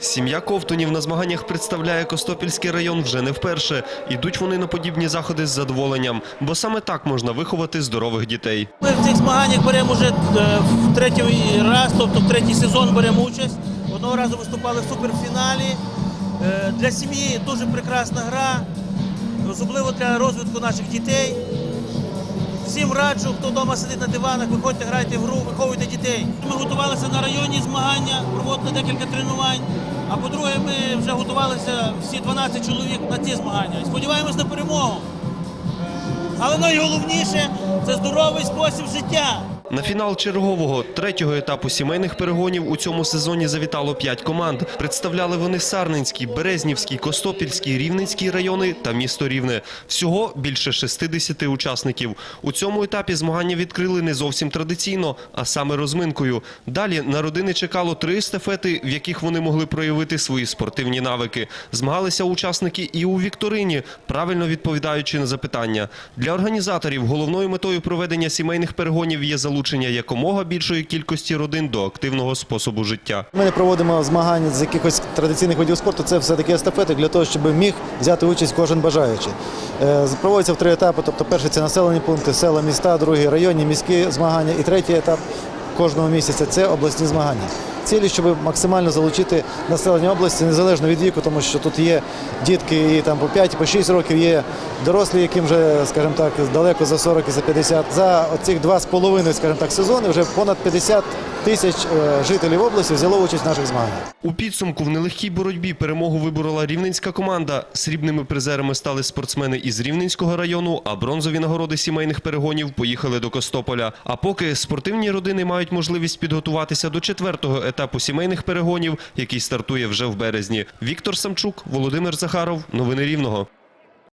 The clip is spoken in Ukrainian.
Сім'я Ковтунів на змаганнях представляє Костопільський район вже не вперше. Ідуть вони на подібні заходи з задоволенням, бо саме так можна виховати здорових дітей. Ми в цих змаганнях беремо вже е, в третій раз, тобто в третій сезон беремо участь. Одного разу виступали в суперфіналі. Е, Для сім'ї дуже прекрасна гра, особливо для розвитку наших дітей. Всім раджу, хто вдома сидить на диванах, виходьте, грайте в гру, виховуйте дітей. Ми готувалися на районні змагання, проводили декілька тренувань. А по-друге, ми вже готувалися всі 12 чоловік на ці змагання. Сподіваємось на перемогу. Але найголовніше це здоровий спосіб життя. На фінал чергового третього етапу сімейних перегонів у цьому сезоні завітало п'ять команд. Представляли вони Сарненський, Березнівський, Костопільський, Рівненський райони та місто Рівне. Всього більше 60 учасників. У цьому етапі змагання відкрили не зовсім традиційно, а саме розминкою. Далі на родини чекало три естафети, в яких вони могли проявити свої спортивні навики. Змагалися учасники і у вікторині, правильно відповідаючи на запитання. Для організаторів головною метою проведення сімейних перегонів є залучення якомога більшої кількості родин до активного способу життя. Ми не проводимо змагання з якихось традиційних видів спорту. Це все-таки естафети для того, щоб міг взяти участь кожен бажаючий. Проводиться в три етапи. Тобто, перший це населені пункти, села, міста, другий районні, міські змагання. І третій етап кожного місяця це обласні змагання. Цілі, щоб максимально залучити населення області незалежно від віку, тому що тут є дітки і там по 5, по 6 років, є дорослі, яким вже, скажімо так, далеко за 40 і за 50. За оцих два з половиною, скажімо так, сезони вже понад 50 тисяч е, жителів області взяло участь в наших змаганнях. У підсумку в нелегкій боротьбі перемогу виборола рівненська команда. Срібними призерами стали спортсмени із Рівненського району, а бронзові нагороди сімейних перегонів поїхали до Костополя. А поки спортивні родини мають можливість підготуватися до четвертого етапу сімейних перегонів, який стартує вже в березні. Віктор Самчук, Володимир Захаров. Новини Рівного.